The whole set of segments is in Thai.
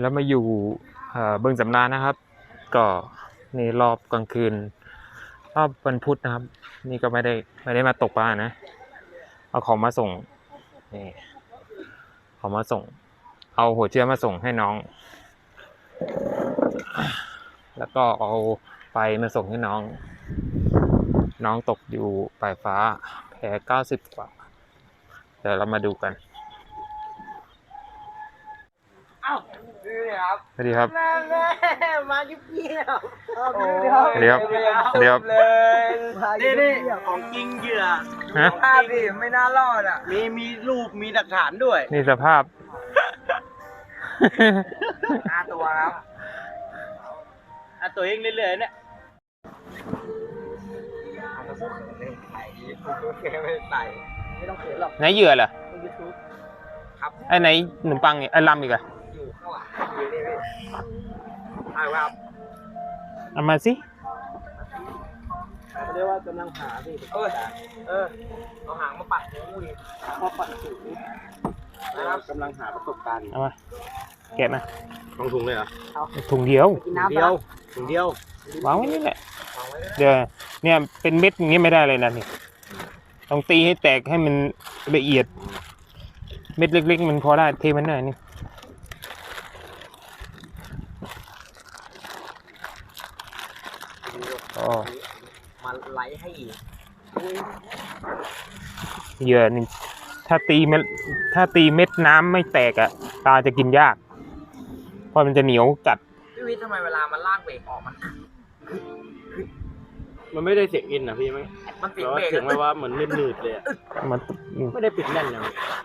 นี่เรามาอยู่เอ่อบึงสำราญนะครับ ก็นี่รอบกลางคืน รอบวันพุธนะครับ นี่ก็ไม่ได้ไม่ได้มาตกปลานะ เอาของมาส่งนี่ของมาส่ง เอาหัวเชื้อมาส่งให้น้อง แล้วก็เอาไฟมาส่งให้น้อง น้องตกอยู่ปลายฟ้าแพ้เก้าสิบกว่า เดี๋ยวเรามาดูกัน อ้าวดูเลย ครับสวัสดีครับแม่แม่มาเยี่ยมๆโอ้เดี๋ยวเดี๋ยว เลยนี่นี่ของจริงเหยื่อฮะภาพดิไม่น่ารอดอะ มีมีรูปมีหลักฐานด้วยนี่สภาพ ห้าตัวครับอะตัวเองเรื่อยๆเนี่ยไม่ใส่ไม่ต้องเขียนหรอกไหนเหยื่อเหรอในยูทูบครับไอ้ไหนขนมปังเนี่ยไอ้ลำอีกอะ อยู่ข้างหลังอยู่นี่พี่ใช่ครับเอามาสิเขาเรียกว่ากำลังหาพี่เออเออเอาหางมาปัดหูดิมาปัดหูนะครับกำลังหาประสบการณ์เอามาแกะมาต้องถุงเลยเหรอถุงเดียวกินน้ำเดียวถุงเดียววางไว้นี่แหละเดี๋ยวเนี่ยเป็นเม็ดอย่างนี้ไม่ได้เลยนะนี่ต้องตีให้แตกให้มันละเอียด เม็ดเล็ก ๆ มันพอได้เทมันหน่อยนี่ อ๋อ มาไลฟ์ให้อีกเหยื่อนี่ถ้าตีเม็ดถ้าตีเม็ดน้ำไม่แตกอะปลาจะกินยาก เพราะมันจะเหนียวจัด พี่วิทย์ทำไมเวลามันลากเบรกออกมัน มันไม่ได้เสียงอินนะพี่ไหมมันติดแล้วเบรกเสียงแบบว่าเหมือนนืดๆเลยอะมันไม่ได้ปิดแน่นนะ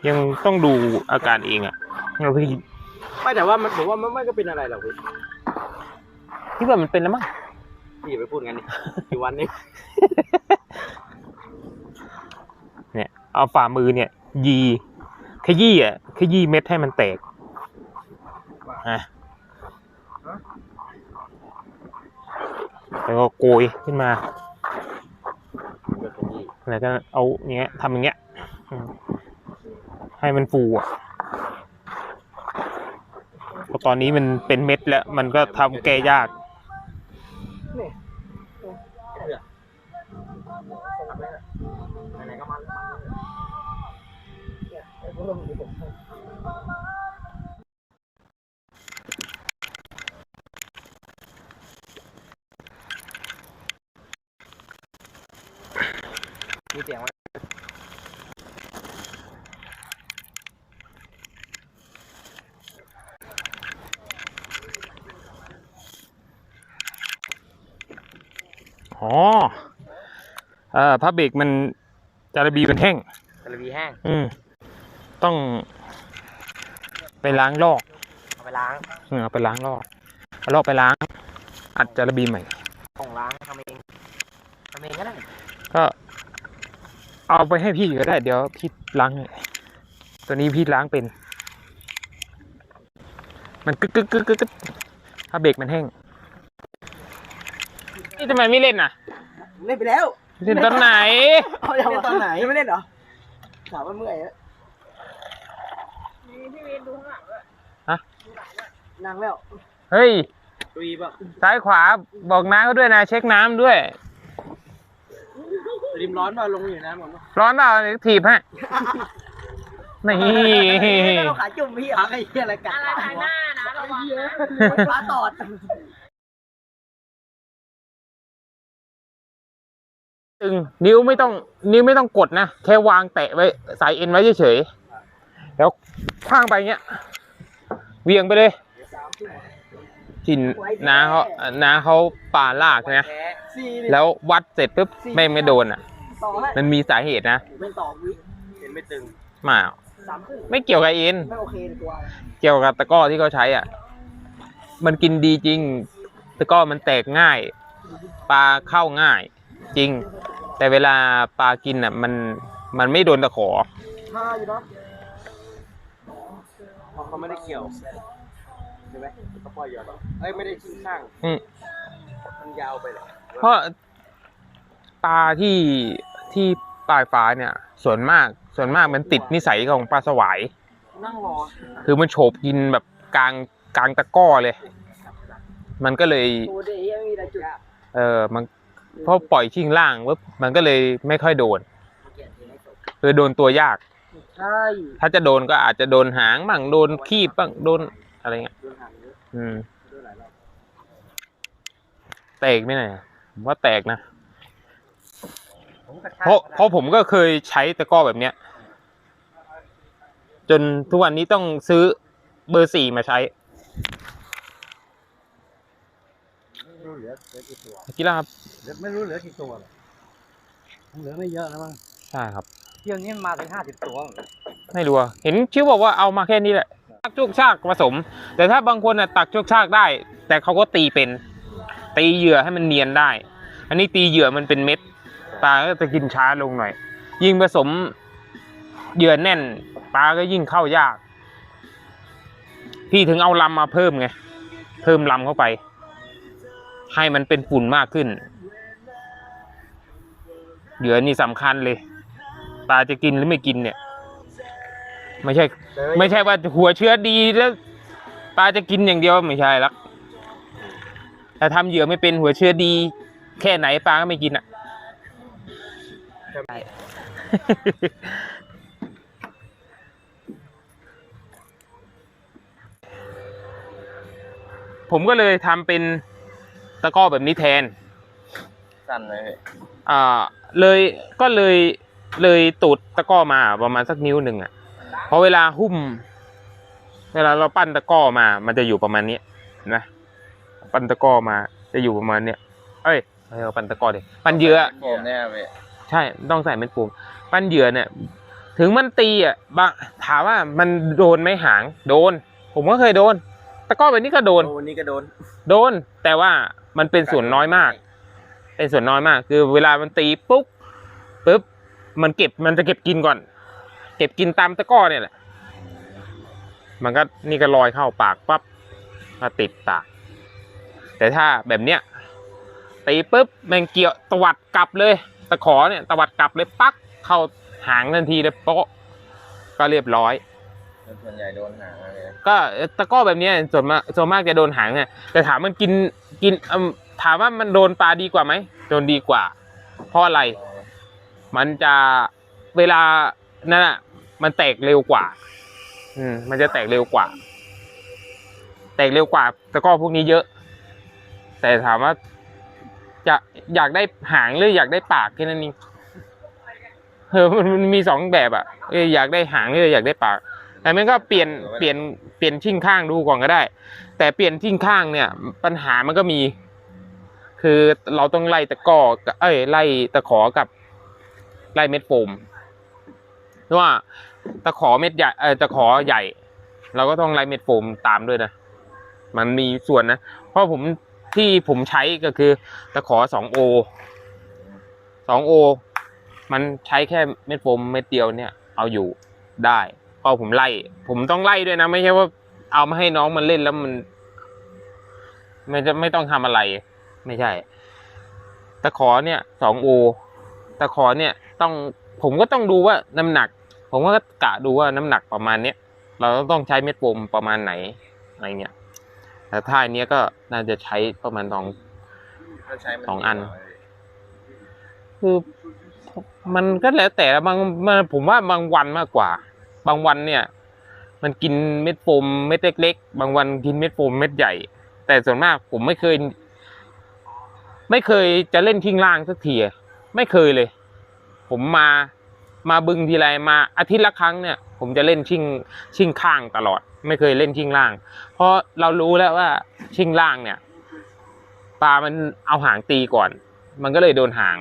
ยังต้องดูอาการเองอะเราพี่ไม่แต่ว่ามันผมว่ามันไม่ก็เป็นอะไรหรอกพี่ที่ว่ามันเป็นแล้วมั้ง พี่อย่าไปพูดงั้นดิกี่วันนี้เนี่ย เอาฝ่ามือเนี่ย ยีขยี้อะขยี้เม็ดให้มันแตกอะแล้วก็โกยขึ้นมาก็ขยี้แล้วก็เอาอย่างเงี้ยทำอย่างเงี้ยอืมให้มันฟูอะเพราะตอนนี้มันเป็นเม็ดแล้ว มันก็ทำแก้ยาก มีเสียงไหมอ๋อเอ่อผ้าเบรกมันจาระบีมันแห้ง กระวีแห้ง อืม ต้องไปล้างลอกเอาไปล้างเออเอาไปล้างลอกเอาลอกไปล้าง อัดจาระบีใหม่ของล้างทำเองทำเองก็ได้ก็ เอาไปให้พี่ก็ได้ เดี๋ยวพี่ล้างให้ตัวนี้พี่ล้างเป็น มันกึกกึกกึกกึกกึกถ้าเบรกมันแห้งนี่ทำไมไม่เล่นอะเล่นไปแล้วเล่นตอนไหน เอาเล่นตอนไหนยังไม่เล่นเหรอถามว่าเมื่อยแล้ว ฮะนั่งแล้วเฮ้ย ตุยป่ะซ้ายขวาบอกน้าเขาด้วยนะ เช็คน้ำด้วย ริมร้อนป่ะลงอยู่นะผมร้อนเปล่าเดี๋ยวถีบฮะ นี่เราขาจุ่มพี่อะไรเหี้ยอะไรกัดอะไรทางหน้านะระวังนะปลาตอดตึงนิ้วไม่ต้อง นิ้วไม่ต้องกดนะ แค่วางแตะไว้สายเอ็นไว้เฉยๆ แล้วคว้างไปเงี้ยเวียงไปเลยถิ่นน้าเขาน้าเขาป่าลากนะสี่แล้ววัดเสร็จปุ๊บไม่งไม่โดนอะต่อให้มันมีสาเหตุนะเป็นต่อวิเห็นไม่ตึงไมาสามครึ่งไม่เกี่ยวกับเอ็นไม่โอเคในตัวเกี่ยวกับตะกร้อที่เขาใช้อะ มันกินดีจริง ตะกร้อมันแตกง่าย ปลาเข้าง่าย จริง แต่เวลาปลากินอะ มันมันไม่โดนตะขอห้าอยู่ เนาะเพราะเขาไม่ได้เกี่ยวใช่ไหมเขาปล่อยหยอดเหรอเอ้ยไม่ได้ชิ้นข้างอืมมันยาวไปเหรอเพราะปลาที่ที่ปลายฟ้าเนี่ย ส่วนมากส่วนมากมันติดนิสัยของปลาสวาย นั่งรอคือมันโฉบกินแบบกลางกลางตะกร้อเลย มันก็เลย โอ้เดี๋ยวมีอะไรจุดเออมันเพราะปล่อยชิงล่างปุ๊บมันก็เลยไม่ค่อยโดนคือโดนตัวยาก ใช่ถ้าจะโดนก็อาจจะโดนหางบ้างโดนคีบบ้างโดนอะไรเงี้ย โดนหางเยอะอืม โดนหลายรอบแตกไม่ไหนอยผมว่าแตกนะ ผมกระชากเพราะเพราะผมก็เคยใช้ตะกร้อแบบเนี้ย จนทุกวันนี้ต้องซื้อเบอร์สี่มาใช้ไม่รู้เหลือเหลือกี่ตัวกีฬาครับเหลือไม่รู้เหลือกี่ตัวหรอกผมเหลือไม่เยอะนะมั้ง ใช่ครับ เที่ยวนี้มาถึงห้าสิบตัวไม่รู้อะเห็นชื่อบอกว่าเอามาแค่นี้แหละตักโชกชากผสม แต่ถ้าบางคนน่ะตักโชกชากได้ แต่เขาก็ตีเป็น ตีเหยื่อให้มันเนียนได้ อันนี้ตีเหยื่อมันเป็นเม็ดปลาก็จะกินช้าลงหน่อย ยิ่งผสมเหยื่อแน่นปลาก็ยิ่งเข้ายาก พี่ถึงเอาลำมาเพิ่มไงเพิ่มลำเข้าไป ให้มันเป็นฝุ่นมากขึ้นเหยื่อนี่สำคัญเลย ปลาจะกินหรือไม่กินเนี่ย ไม่ใช่ ไม่ใช่ว่าหัวเชื้อดีแล้ว ปลาจะกินอย่างเดียวไม่ใช่ลักแต่ทำเหยื่อไม่เป็นหัวเชื้อดี แค่ไหนปลาก็ไม่กินอะ ใช่ ผมก็เลยทำเป็นตะกร้อแบบนี้แทน สั้นเลยอ่าเลยก็เลย เลยตูดตะกร้อมาประมาณสักนิ้วหนึ่งอะเพราะเวลาหุ้ม เวลาเราปั้นตะกร้อมา มันจะอยู่ประมาณนี้เห็นะปั้นตะกร้อมา จะอยู่ประมาณเนี้ยเอ้ยไม่เอาปั้นตะกร้อดิปั้นเหยื่อโฟมเนี่ยพี่ใช่ต้องใส่เม็ดโฟมปั้นเหยื่อเนี่ย ถึงมันตีอะบางถามว่ามันโดนไหมหางโดน ผมก็เคยโดนตะกร้อแบบนี้ก็โดนวันนี้ก็โดน โดน แต่ว่ามันเป็นส่วนน้อยมาก เป็นส่วนน้อยมาก คือเวลามันตีปุ๊บปุ๊บ มันเก็บมันจะเก็บกินก่อน เก็บกินตามตะกร้อเนี่ยแหละ มันก็นี่ก็ลอยเข้าปากปั๊บก็ติดปาก แต่ถ้าแบบเนี้ยตีปุ๊บแมันเกี่ยวตวัดกลับเลย ตะขอเนี่ยตวัดกลับเลยปักเข้าหางทันทีเลยโป๊ะก็เรียบร้อยส่วนใหญ่โดนหางเลยก็ตะกร้อแบบเนี้ยส่วนมากส่วนมากจะโดนหางเนี่ยแต่ถามมันกินกินเอิ่มถามว่ามันโดนปลาดีกว่าไหมโดนดีกว่าเพราะอะไร มันจะเวลานั่นน่ะมันแตกเร็วกว่า อืม มันจะแตกเร็วกว่า แตกเร็วกว่าตะกร้อพวกนี้เยอะ แต่ถามว่าจะอยากได้หางหรืออยากได้ปากแค่นั้นเองเออมันมันมีสองแบบอะเอออยากได้หางหรืออยากได้ปากแต่มันก็เปลี่ยนเปลี่ยนเปลี่ยนชิ่งข้างดูก่อนก็ได้ แต่เปลี่ยนชิ่งข้างเนี่ย ปัญหามันก็มี คือเราต้องไล่ตะก้อเอ้ยไล่ตะขอกับ ไล่เม็ดโฟมเพราะว่าตะขอเม็ดใหญ่เออตะขอใหญ่ เราก็ต้องไล่เม็ดโฟมตามด้วยนะมันมีส่วนนะ เพราะผมที่ผมใช้ก็คือตะขอสองโอสองโอมันใช้แค่เม็ดโฟมเม็ดเดียวเนี่ย เอาอยู่ได้ก็ผมไล่ ผมต้องไล่ด้วยนะ ไม่ใช่ว่าเอามาให้น้องมันเล่นแล้วมันมันจะไม่ต้องทำอะไร ไม่ใช่ตะขอเนี่ยสองโอ ตะขอเนี่ยต้องผมก็ต้องดูว่าน้ำหนัก ผมก็กะดูว่าน้ำหนักประมาณเนี้ยเราต้องใช้เม็ดโฟมประมาณไหนอะไรเงี้ยแต่ท่าอันเนี้ยก็น่าจะใช้ประมาณสองสองอัน คือมันก็แล้วแต่บางมันผมว่าบางวันมากกว่า บางวันเนี่ย มันกินเม็ดโฟมเม็ดเล็ก ๆ บางวันกินเม็ดโฟมเม็ดใหญ่ แต่ส่วนมากผมไม่เคย ไม่เคยจะเล่นทิ้งล่างสักทีอะ ไม่เคยเลย ผมมามาบึงทีไรมาอาทิตย์ละครั้งเนี่ย ผมจะเล่นชิงชิงข้างตลอด ไม่เคยเล่นชิงล่าง เพราะเรารู้แล้วว่าชิงล่างเนี่ยปลามันเอาหางตีก่อน มันก็เลยโดนหาง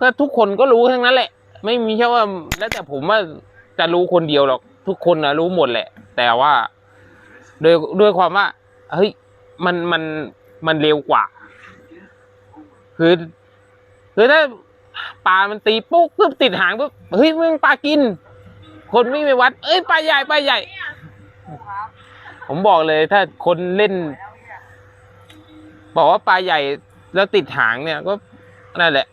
ก็ทุกคนก็รู้ทั้งนั้นแหละ ไม่มีแค่ว่าแล้วแต่ผมว่าจะรู้คนเดียวหรอกทุกคนนะรู้หมดแหละ แต่ว่าโดยด้วยความว่าเฮ้ยมันมันมันเร็วกว่า คือ คือถ้าปลามันตีปุ๊บปุ๊บติดหางปุ๊บเฮ้ยมึงปลากิน คนวิ่งไปวัด เอ้ยปลาใหญ่ปลาใหญ่ ผมบอกเลยถ้าคนเล่น บอกว่าปลาใหญ่แล้วติดหางเนี่ยก็นั่นแหละ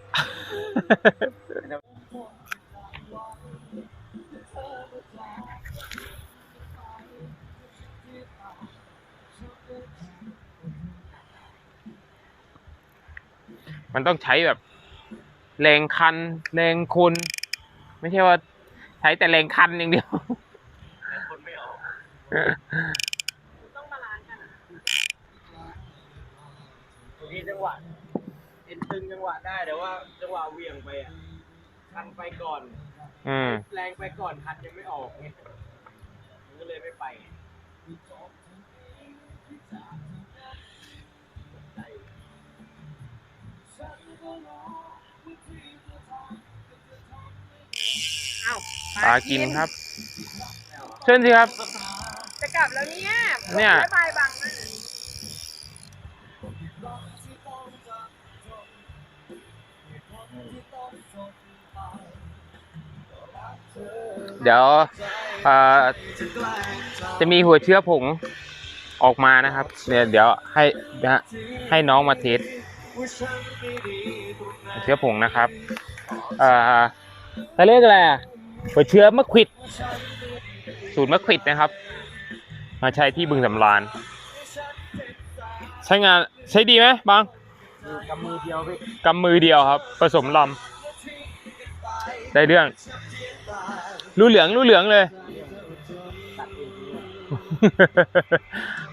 มันต้องใช้แบบ แรงคันแรงคน ไม่ใช่ว่าใช้แต่แรงคันอย่างเดียว คนไม่ออกต้องบาลานซ์กันอะมีจังหวะเอ็นตึงจังหวะได้แต่ว่าจังหวะเหวี่ยงไปอะคันไปก่อน อืม แรงไปก่อนคันยังไม่ออกไงมันก็เลยไม่ไปไง เอ้าปลากินครับ เชิญสิครับ จะกลับแล้วเนี่ยเนี่ยบ๊ายบายบังนะเดี๋ยวเอ่อจะมีหัวเชื้อผงออกมานะครับเนี่ยเดี๋ยวให้นะฮะให้น้องมาเทสหัว เชื้อผงนะครับเอ่อจะเรียกอะไรอะหัวเชื้อมะขวิด สูตรมะขวิดนะครับ มาใช้ที่บึงสำราญใช้งานใช้ดีไหมบางมือกำมือเดียวพี่กำมือเดียวครับ ผสมลำได้เรื่องรู้เหลืองรู้เหลืองเลยตัดเอง